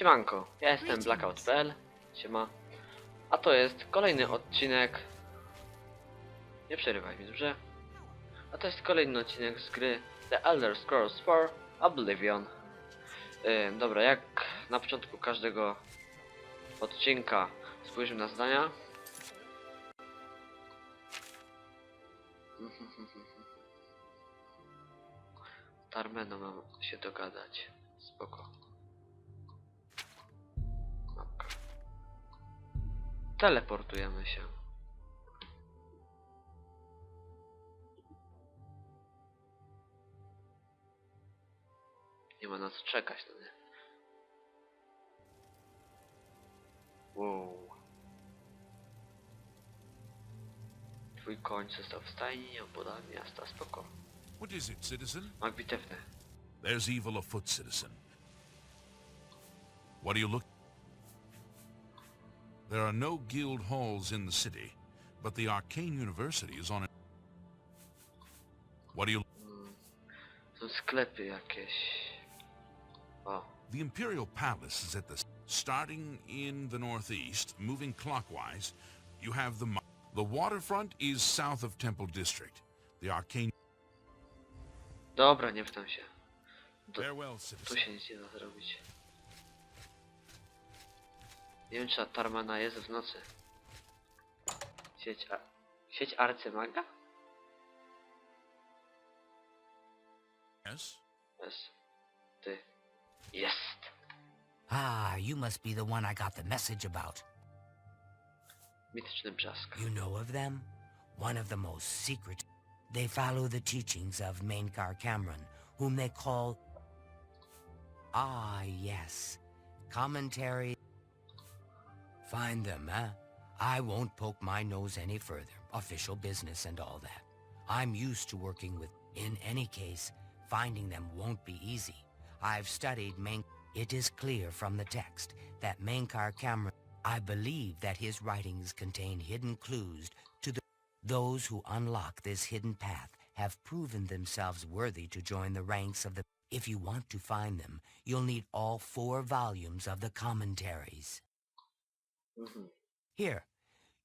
Siemanko, ja jestem Blackout.pl, siema. A to jest kolejny odcinek... Nie przerywaj mi, dobrze? A to jest kolejny odcinek z gry The Elder Scrolls 4 Oblivion. Yy, dobra, jak na początku każdego odcinka spójrzmy na zdania. Tarmeno mam się dogadać. Spoko. Teleportujemy się. Nie ma na co czekać, no nie? Wow. Twój koń został w stajni nieopodal miasta. Spoko. What is it, citizen? Mag bitewny. There's evil afoot, citizen. What do you look? There are no guild halls in the city, but the Arcane University is on it. What do you? Są sklepy jakieś. O. The Imperial Palace is at the starting in the northeast, moving clockwise. You have the the waterfront is south of Temple District. The Arcane. Dobra, nie pytam się. Do- Farewell, Tu citizen. się nic nie da zrobić. Nie wiem, czy ta Tarmana jest w nocy. Sieć, a... Sieć arcymaga? Yes. Jest. Ty. Jest. Ah, you must be the one I got the message about. Mityczny brzask. You know of them? One of the most secret. They follow the teachings of Mainkar Cameron, whom they call... Ah, yes. Commentary... Find them, huh? I won't poke my nose any further. Official business and all that. I'm used to working with... In any case, finding them won't be easy. I've studied Main... It is clear from the text that Mainkar Cameron... I believe that his writings contain hidden clues to the... Those who unlock this hidden path have proven themselves worthy to join the ranks of the... If you want to find them, you'll need all four volumes of the commentaries. Mhm. Here,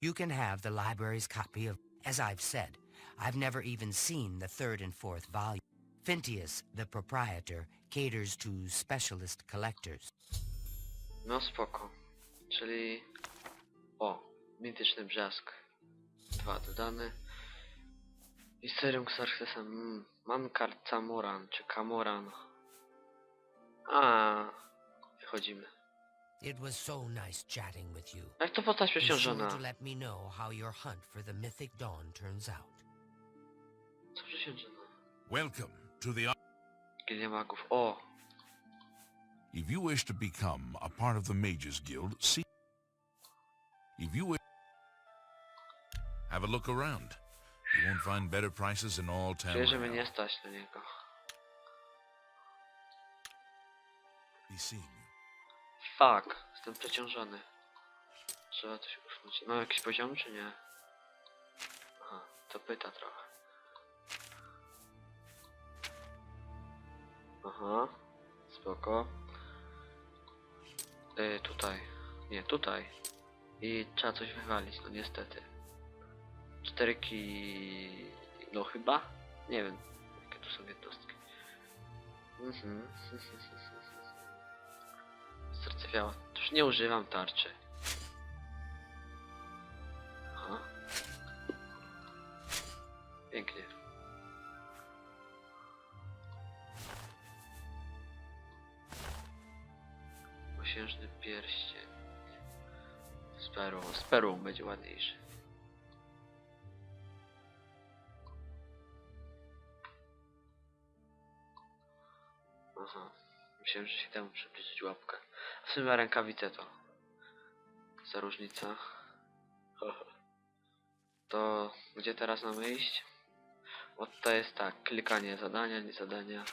you can have the library's copy of... As I've said, I've never even seen the third and fourth volume. Phintius, the proprietor, caters to specialist collectors. No spoko. Czyli... O. Mityczny brzask. Dwa dodane. Misterium Xarxesa. Mm. Mankar Camoran, czy Camoran. A, Wychodzimy. It was so nice chatting with you. Jak to postać Be sure to let me know how your hunt for the mythic dawn turns out. Co przeciążona? Welcome to the. Gilia magów. O! If you wish to become a part of the Mages Guild, see. If you wish. Have a look around. You won't find better prices in all town. Czuję, że mnie nie stać na niego. Be seeing you. Fuck, jestem przeciążony. Trzeba coś usunąć. Mam jakiś poziom, czy nie? Aha, to pyta trochę. Aha, spoko. Yy, tutaj. Nie, tutaj. I trzeba coś wywalić, no niestety. Czterki... No chyba? Nie wiem, jakie tu są jednostki. Mhm. Zardzewiała. Już nie używam tarczy. Aha. Pięknie. Osiężny pierścień. Z perłą. Z perłą będzie ładniejszy. Aha. Myślałem, że się temu przybliżyć łapkę. W rękawice to. Za różnica. To gdzie teraz mamy iść? Bo to jest tak, klikanie zadania, nie zadania.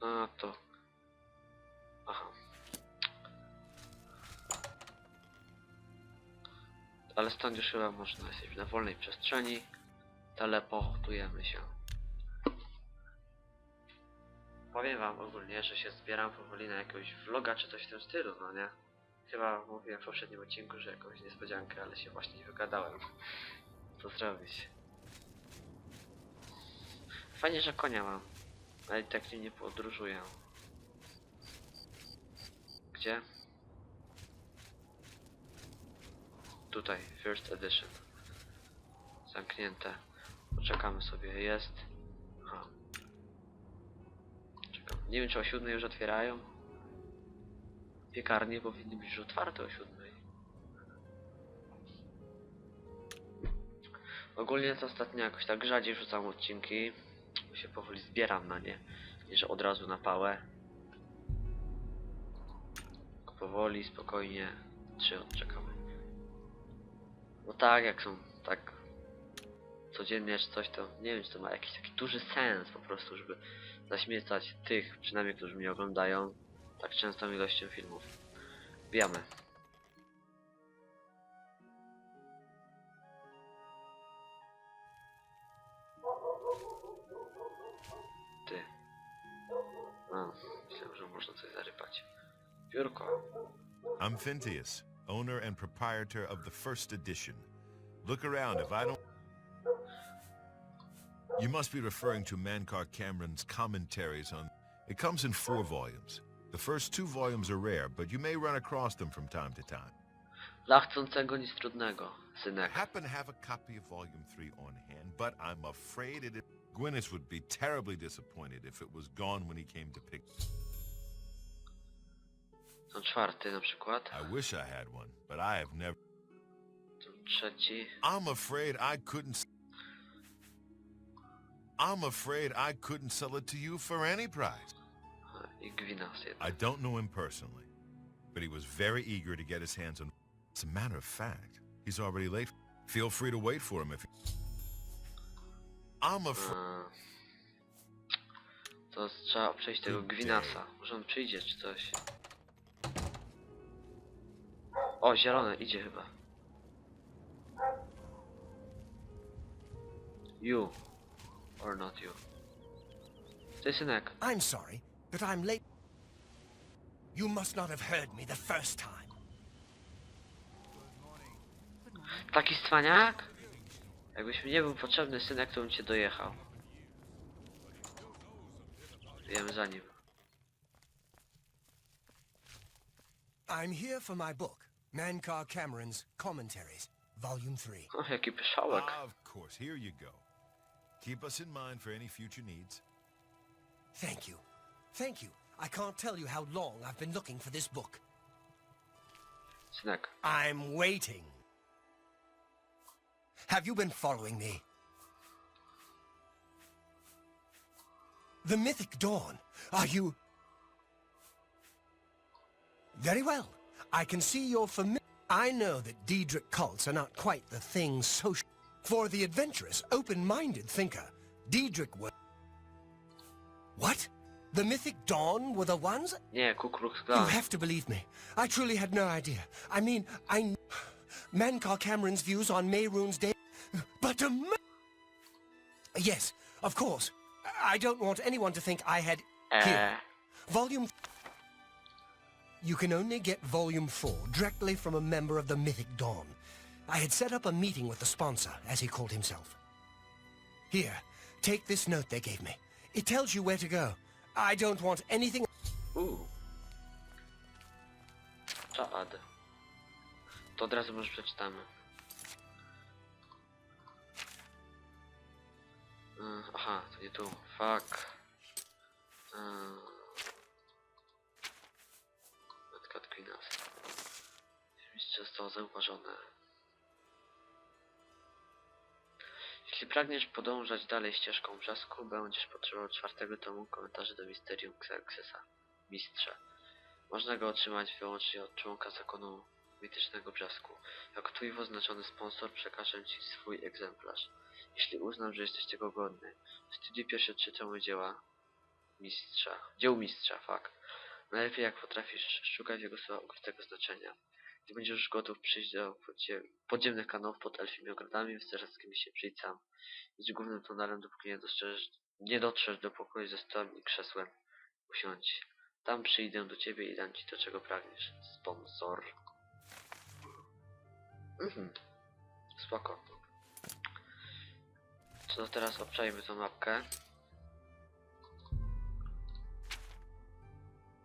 A to. Aha. Ale stąd już chyba można jesteśmy na wolnej przestrzeni. Teleportujemy się. Powiem wam ogólnie, że się zbieram powoli na jakiegoś vloga czy coś w tym stylu, no nie? Chyba mówiłem w poprzednim odcinku, że jakąś niespodziankę, ale się właśnie nie wygadałem. Co zrobić? Fajnie, że konia mam, ale i tak nie podróżuję. Gdzie? Tutaj, first edition. Zamknięte. Poczekamy sobie, jest. Aha. Nie wiem, czy o siódmej już otwierają. Piekarnie powinny być już otwarte o siódmej. Ogólnie to ostatnio jakoś tak rzadziej rzucam odcinki. Się powoli zbieram na nie. Nie, że od razu na pałę. Powoli, spokojnie. Trzy odczekamy. No tak, jak są tak codziennie czy coś, to nie wiem, czy to ma jakiś taki duży sens po prostu, żeby zaśmiecać tych, przynajmniej, którzy mnie oglądają, tak częstą ilością filmów. Bijamy. Ty. A, myślałem, że można coś zarypać. Biurko. I'm Phintius, owner and proprietor of the first edition. Look around if I don't... You must be referring to Mankar Cameron's commentaries on... It comes in four volumes. The first two volumes are rare, but you may run across them from time to time. Dla chcącego nic trudnego, I happen to have a copy of Volume 3 on hand, but I'm afraid it... Gwyneth would be terribly disappointed if it was gone when he came to pick... Czwarty na przykład. I wish I had one, but I have never... Trzeci. I'm afraid I couldn't. I'm afraid I couldn't sell it to you for any price. Uh, a, I Gwinas jeden. I don't know him personally, but he was very eager to get his hands on. As a matter of fact, he's already late. Feel free to wait for him if. I'm afraid. A, uh, to trzeba przejść tego Gwinasa. Może on przyjdzie czy coś. O, zielone, idzie chyba. You. Or not you. Ty. I'm sorry, but I'm late. You must not have heard me the first time. Taki stwaniak? Jakbyś mi nie był potrzebny synek, to bym cię dojechał. Wiem za nim. I'm here for my book, Mankar Cameron's Commentaries, Volume 3. O, jaki pyszałek. Of course, here you go. Keep us in mind for any future needs. Thank you. Thank you. I can't tell you how long I've been looking for this book. Synek. I'm waiting. Have you been following me? The Mythic Dawn. Are you... Very well. I can see you're familiar. I know that Diedrich cults are not quite the thing social... For the adventurous, open-minded thinker, Diedrich was... What? The Mythic Dawn were the ones? Nie, Ku Klux You have to believe me. I truly had no idea. I mean, I... Mankar Cameron's views on Mayroon's day... But a... ma- Yes, of course. I don't want anyone to think I had... Eh. Here. Volume... You can only get Volume 4 directly from a member of the Mythic Dawn. I had set up a meeting with the sponsor, as he called himself. Here, take this note they gave me. It tells you where to go. I don't want anything... Uuu. Czad. To od razu może przeczytamy. Yy, aha, to nie tu. Fuck. Yy. Matka Twinas. Mistrz zostało zauważone. Jeśli pragniesz podążać dalej ścieżką brzasku, będziesz potrzebował czwartego tomu komentarzy do Misterium Xerxesa, mistrza. Można go otrzymać wyłącznie od członka zakonu mitycznego brzasku. Jako twój oznaczony sponsor przekażę ci swój egzemplarz. Jeśli uznam, że jesteś tego godny. Studiuj pierwsze trzy tomy dzieła mistrza. Dzieł mistrza, fuck. Najlepiej jak potrafisz szukać jego słowa ukrytego znaczenia. Gdy będziesz gotów przyjść do podzie podziemnych kanałów pod elfimi ogrodami, wystarczającymi się przyjdź sam. Idź głównym tunelem, dopóki nie nie dotrzesz do pokoju ze stołem i krzesłem. Usiądź. Tam przyjdę do ciebie i dam ci to, czego pragniesz. Sponsor. Mhm. Spoko. Co teraz obczajmy tą mapkę.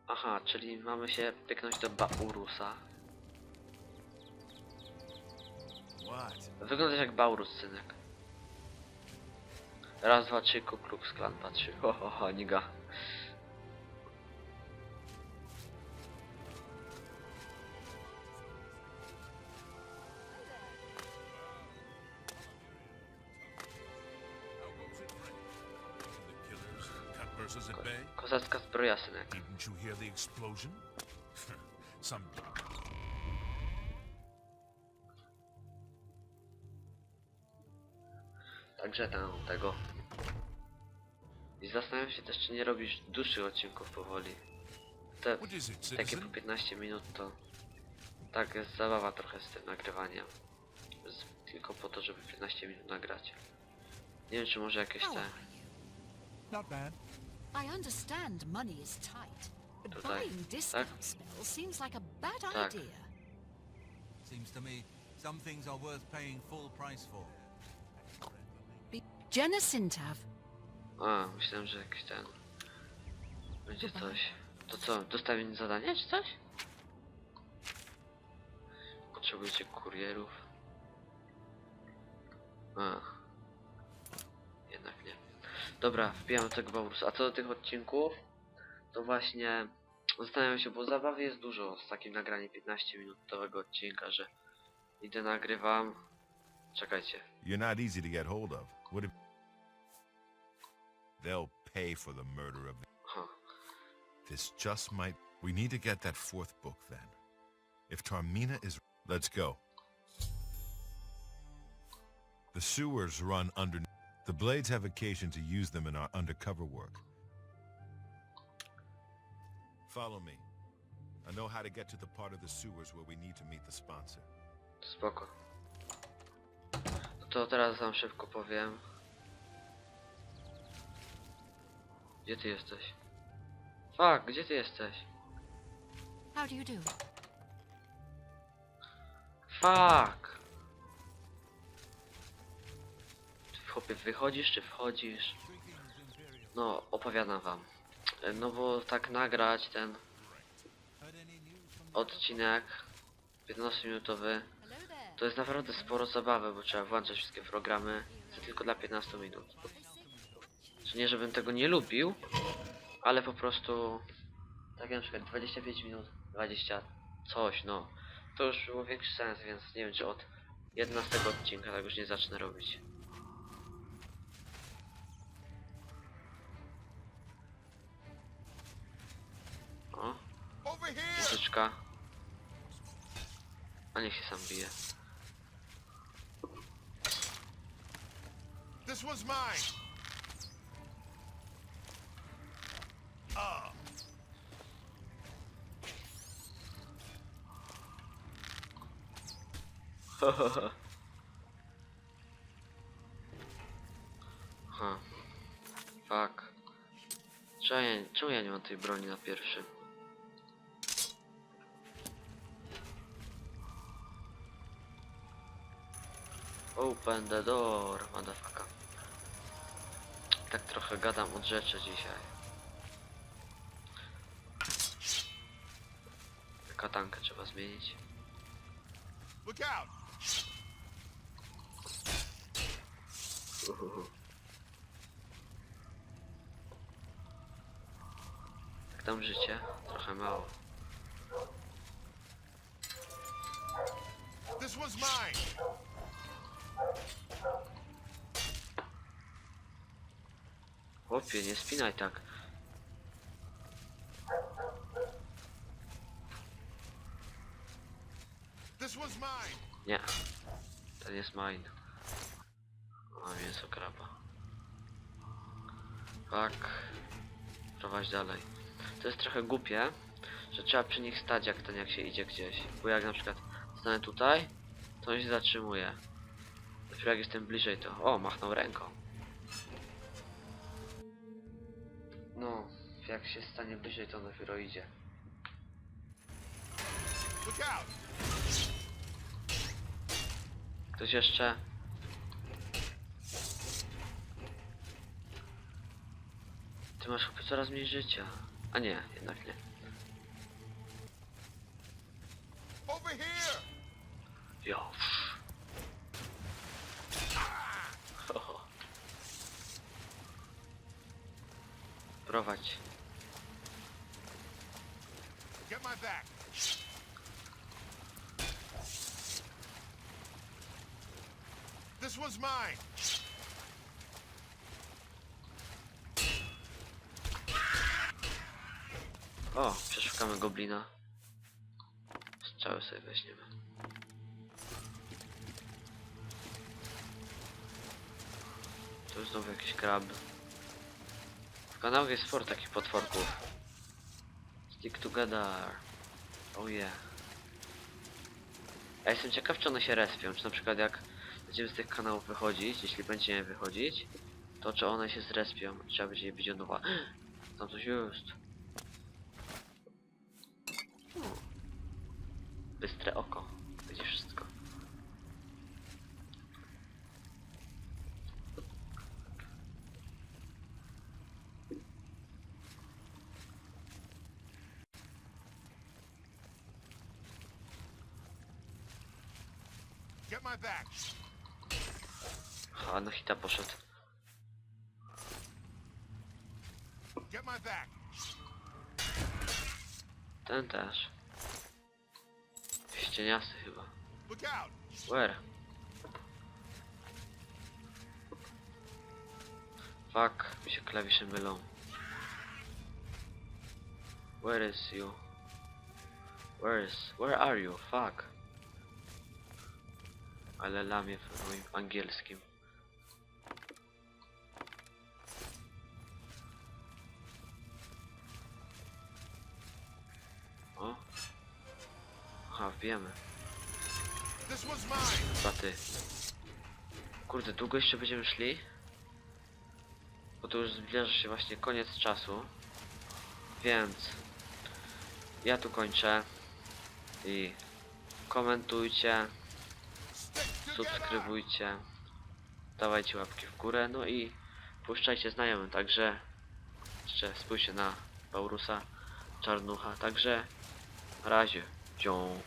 Aha, czyli mamy się pyknąć do Baurusa. Wyglądasz jak Baurus, synek. Raz, dwa, trzy, Ku Klux Klan patrzy. Ho, ho, ho, niga. Bay? Kozacka zbroja, synek. Didn't you hear the explosion? Some Także tam tego. I zastanawiam się też, czy nie robisz dłuższych odcinków powoli. Te takie po citizen? 15 minut to tak jest zabawa trochę z tym nagrywaniem. Z, tylko po to, żeby 15 minut nagrać. Nie wiem, czy może jakieś te... Not bad. I understand money is tight, but Tutaj, buying discount spells seems like a bad Tak. idea. Seems to me some things are worth paying full price for. Jenna Sintav, A, myślałem, że jakiś ten... Będzie coś. To co, dostawienie zadania czy coś? Potrzebujecie kurierów? A. Jednak nie. Dobra, wbijamy tego Baurusa. A co do tych odcinków, to właśnie zastanawiam się, bo zabawy jest dużo z takim nagraniem 15-minutowego odcinka, że idę nagrywam. Czekajcie. You're not easy to get hold of. What if... They'll pay for the murder of... Aha. This just might... We need to get that fourth book, then. If Tarmina is... Let's go. The sewers run under... The Blades have occasion to use them in our undercover work. Follow me. I know how to get to the part of the sewers where we need to meet the sponsor. Spoko. To teraz wam szybko powiem. Gdzie ty jesteś? Fuck, gdzie ty jesteś? how do you do? Fuck! Czy chłopie wychodzisz, czy wchodzisz? No, opowiadam wam. No bo tak nagrać ten odcinek 15-minutowy Hello there. To jest naprawdę sporo zabawy, bo trzeba włączać wszystkie programy to tylko dla 15 minut. Czy nie, żebym tego nie lubił, ale po prostu tak jak na przykład 25 minut, 20 coś, no. To już było większy sens, więc nie wiem czy od 11 odcinka tak już nie zacznę robić. O, muzyczka. A niech się sam bije. This one's mine! Ah! Ha. Fuck. Czemu ja nie mam tej broni na pierwszym? Open the door, motherfucker. Tak trochę gadam od rzeczy dzisiaj. Katankę trzeba zmienić. Look out! Uhuhu. Jak tam życie? Trochę mało. This one's mine! Chłopie, nie spinaj tak. Nie. Ten jest mine. A mięso kraba. Tak. Prowadź dalej. To jest trochę głupie, że trzeba przy nich stać jak ten jak się idzie gdzieś. Bo jak na przykład stanę tutaj, to on się zatrzymuje. Dopiero jak jestem bliżej to... O, machnął ręką. No, jak się stanie bliżej, to dopiero idzie. Ktoś jeszcze? Ty masz chyba coraz mniej życia. A nie, jednak nie. Over back! This one's mine! O, przeszukamy goblina. Strzały sobie weźmiemy. Tu znowu jakiś krab. W kanałach jest sporo takich potworków. Stick together. Oh yeah. Ja jestem ciekaw, czy one się respią. Czy na przykład jak będziemy z tych kanałów wychodzić, jeśli będziemy wychodzić, to czy one się zrespią. Trzeba będzie je widzieć od nowa. Tam coś jest. Bystre oko. Będzie wszystko. Get my back! A na hita poszedł. Ten też. Ścieniasty chyba. Where? Fuck, mi się klawisze mylą. Where is you? Where is... Where are you? Fuck. Ale lamię w moim angielskim. O. Aha, wiemy. This one's mine! Chyba ty. Kurde, długo jeszcze będziemy szli? Bo to już zbliża się właśnie koniec czasu. Więc ja tu kończę. I komentujcie! Subskrybujcie, dawajcie łapki w górę, no i puszczajcie znajomym, także jeszcze spójrzcie na Baurusa, Czarnucha, także na razie, cią.